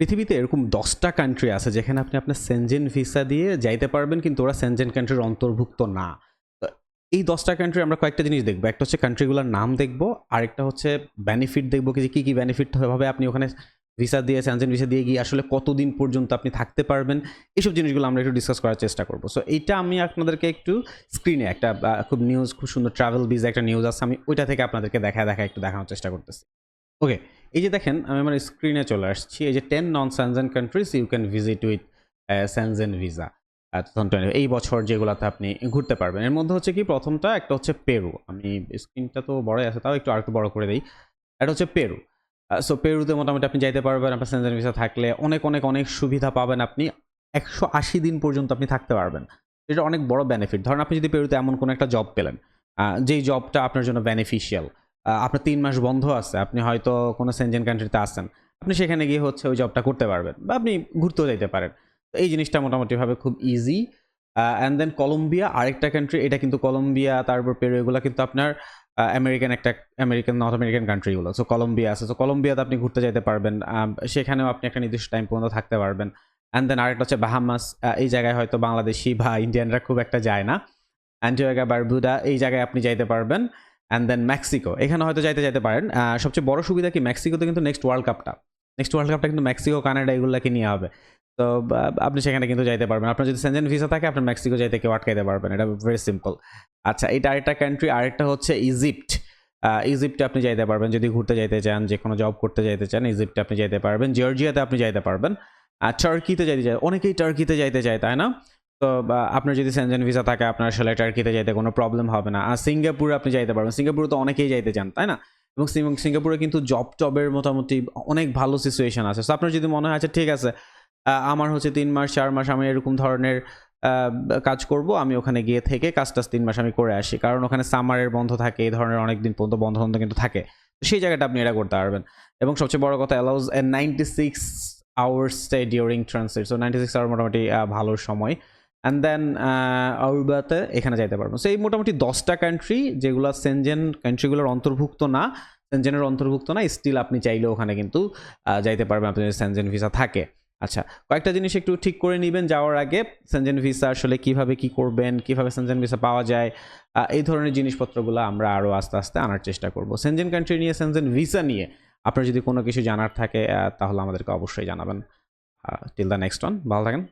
পৃথিবীতে এরকম দশটা কান্ট্রি আছে যেখানে আপনি আপনার সেনজেন ভিসা দিয়ে যাইতে পারবেন, কিন্তু ওরা সেনজেন কান্ট্রির অন্তর্ভুক্ত না। এই দশটা কান্ট্রি আমরা কয়েকটা জিনিস দেখব। একটা হচ্ছে কান্ট্রিগুলোর নাম দেখব, আরেকটা হচ্ছে বেনিফিট দেখব যে কী কী বেনিফিট হবে আপনি ওখানে ভিসা দিয়ে সেনজেন ভিসা দিয়ে গিয়ে আসলে কতদিন পর্যন্ত আপনি থাকতে পারবেন। এইসব জিনিসগুলো আমরা একটু ডিসকাস করার চেষ্টা করব। সো এইটা আমি আপনাদেরকে একটু স্ক্রিনে একটা খুব নিউজ খুব সুন্দর ট্রাভেল ভিসা একটা নিউজ আছে, আমি ওইটা থেকে আপনাদেরকে দেখা দেখা, একটু দেখানোর চেষ্টা করতেছি। ওকে এই যে দেখেন, আমি আমার স্ক্রিনে চলে আসছি। এই যে ten non Schengen countries you can visit with Schengen visa এই বছর যেগুলোতে আপনি ঘুরতে পারবেন। এর মধ্যে হচ্ছে কি, প্রথমটা একটা হচ্ছে পেরু আমি স্ক্রিনটা তো বড়ই আছে, তাও একটু আরেকটু বড় করে দিই। এটা হচ্ছে পেরু সো পেরুতে মোটামুটি আপনি যাইতে পারবেন, আপনার স্যানজেন ভিসা থাকলে অনেক অনেক অনেক সুবিধা পাবেন আপনি। একশো আশি দিন পর্যন্ত আপনি থাকতে পারবেন। এটা অনেক বড় বেনিফিট ধরেন আপনি যদি পেরুতে এমন কোনো একটা জব পেলেন যেই জবটা আপনার জন্য বেনিফিশিয়াল আপনার তিন মাস বন্ধ আছে, আপনি হয়তো কোনো সেনজেন কান্ট্রিতে আসেন আপনি সেখানে গিয়ে হচ্ছে ওই জবটা করতে পারবেন বা আপনি ঘুরতেও যেতে পারেন। তো এই জিনিসটা মোটামুটিভাবে খুব ইজি অ্যান্ড দেন কলম্বিয়া আরেকটা কান্ট্রি এটা কিন্তু কলম্বিয়া তারপর পেরু এগুলো কিন্তু আপনার আমেরিকান একটা আমেরিকান নর্থ আমেরিকান কান্ট্রিগুলো সো কলম্বিয়া আছে। সো কলম্বিয়াতে আপনি ঘুরতে যেতে পারবেন। সেখানেও আপনি একটা নির্দিষ্ট টাইম পর্যন্ত থাকতে পারবেন। অ্যান্ড দেন আরেকটা হচ্ছে বাহামাস এই জায়গায় হয়তো বাংলাদেশি বা ইন্ডিয়ানরা খুব একটা যায় না। অ্যান্টিওগা বারবুডা এই জায়গায় আপনি যাইতে পারবেন। অ্যান্ড দেন মেক্সিকো এখানে হয়তো যাইতে যাইতে পারেন। সবচেয়ে বড় সুবিধা কি? মেক্সিকোতে কিন্তু নেক্সট ওয়ার্ল্ড কাপটা নেক্সট ওয়ার্ল্ড কাপটা কিন্তু মেক্সিকো কানাডা এগুলোকে নিয়ে হবে। তো আপনি সেখানে কিন্তু যাইতে পারবেন। আপনার যদি সেনজেন ভিসা থাকে আপনার মেক্সিকো যাইতে কেউ আটকাইতে পারবেন। এটা ভেরি সিম্পল আচ্ছা এটা আরেকটা কান্ট্রি আরেকটা হচ্ছে ইজিপ্ট ইজিপ্টে আপনি যাইতে পারবেন। যদি ঘুরতে যাইতে চান যে কোনো জব করতে যাইতে চান ইজিপ্টে আপনি যাইতে পারবেন। জর্জিয়াতে আপনি যাইতে পারবেন। আর টার্কিতে যাইতে চায় অনেকেই টার্কিতে যাইতে চায়, তাই না? তো আপনার যদি সেনজেন ভিসা থাকে, আপনার আসলে টার্কিতে যাইতে কোনো প্রবলেম হবে না। আর সিঙ্গাপুরে আপনি যাইতে পারবেন। সিঙ্গাপুরে তো অনেকেই যাইতে চান, তাই না? এবং সিঙ্গাপুরে কিন্তু জব টবের মোটামুটি অনেক ভালো সিচুয়েশন আছে। সো আপনার যদি মনে হয় আচ্ছা ঠিক আছে আমার হচ্ছে তিন মাস, চার মাস আমি এরকম ধরনের কাজ করব, আমি ওখানে গিয়ে থেকে কাজটা তিন মাস আমি করে আসি। কারণ ওখানে সামারের বন্ধ থাকে, এই ধরনের অনেক দিন পর্যন্ত বন্ধ বন্ধ কিন্তু থাকে। তো সেই জায়গাটা আপনি এটা করতে পারবেন। এবং সবচেয়ে বড় কথা allows ninety six hours stay during transit so ninety six hour মোটামুটি ভালো সময়। অ্যান্ড দেন আউরবাতে এখানে যাইতে পারব। সো এই মোটামুটি দশটা কান্ট্রি যেগুলো সেনজেন কান্ট্রিগুলোর অন্তর্ভুক্ত না সেনজেনের অন্তর্ভুক্ত না স্টিল আপনি চাইলে ওখানে কিন্তু যাইতে পারবেন আপনার যদি সেনজেন ভিসা থাকে। আচ্ছা কয়েকটা জিনিস একটু ঠিক করে নেবেন যাওয়ার আগে সেনজেন ভিসা আসলে কীভাবে কি করবেন, কীভাবে সেনজেন ভিসা পাওয়া যায় এই ধরনের জিনিসপত্রগুলো আমরা আরও আস্তে আস্তে আনার চেষ্টা করব। সেনজেন কান্ট্রি নিয়ে সেনজেন ভিসা নিয়ে, আপনার যদি কোনো কিছু জানার থাকে তাহলে আমাদেরকে অবশ্যই জানাবেন। টিল দ্য নেক্সট ওয়ান ভালো থাকেন।